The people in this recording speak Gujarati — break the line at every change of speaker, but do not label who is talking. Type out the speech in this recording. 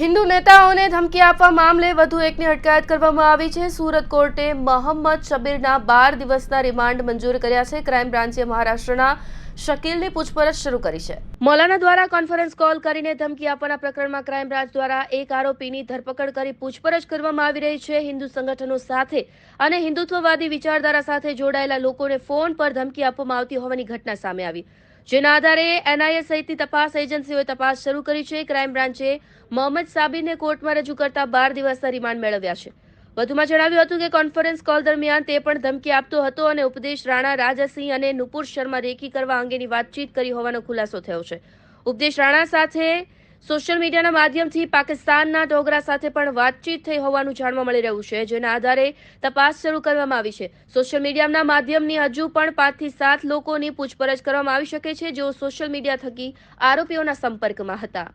હિન્દુ નેતાઓને ધમકી આપવા મામલે વધુ એકની અટકાયત કરવામાં આવી છે. સુરત કોર્ટે મોહમ્મદ શબીરના બાર દિવસના રિમાન્ડ મંજૂર કર્યા છે. ક્રાઇમ બ્રાન્ચે મહારાષ્ટ્રના શકીલની પૂછપરછ શરૂ કરી છે. મૌલાના દ્વારા કોન્ફરન્સ કોલ કરીને ધમકી આપવાના પ્રકરણમાં ક્રાઇમ બ્રાન્ચ દ્વારા એક આરોપીની ધરપકડ કરી પૂછપરછ કરવામાં આવી રહી છે. હિન્દુ સંગઠનો સાથે અને હિન્દુત્વવાદી વિચારધારા સાથે જોડાયેલા લોકોને ફોન પર ધમકી આપવામાં આવતી હોવાની ઘટના સામે આવી. જેના આધારે એનઆઈએ સહિતની તપાસ એજન્સીઓએ તપાસ શરૂ કરી છે. ક્રાઇમ બ્રાન્ચે મોહમ્મદ સાબિરને કોર્ટમાં રજૂ કરતા બાર દિવસના રિમાન્ડ મેળવ્યા છે. વધુમાં જણાવ્યું હતું કે કોન્ફરન્સ કોલ દરમિયાન તે પણ ધમકી આપતો હતો અને ઉપદેશ રાણા રાજાસિંહ અને નુપુર શર્મા રેકી કરવા અંગેની વાતચીત કરી હોવાનો ખુલાસો થયો છે. ઉપદેશ રાણા સાથે સોશિયલ મીડિયાના માધ્યમથી પાકિસ્તાનના ડોગરા સાથે પણ વાતચીત થઈ હોવાનું જાણવા મળી રહ્યું છે, જેના આધારે તપાસ શરૂ કરવામાં આવી છે. સોશિયલ મીડિયાના માધ્યમની હજુ પણ પાંચથી સાત લોકોની પૂછપરછ કરવામાં આવી શકે છે, જેઓ સોશિયલ મીડિયા થકી આરોપીઓના સંપર્કમાં હતા.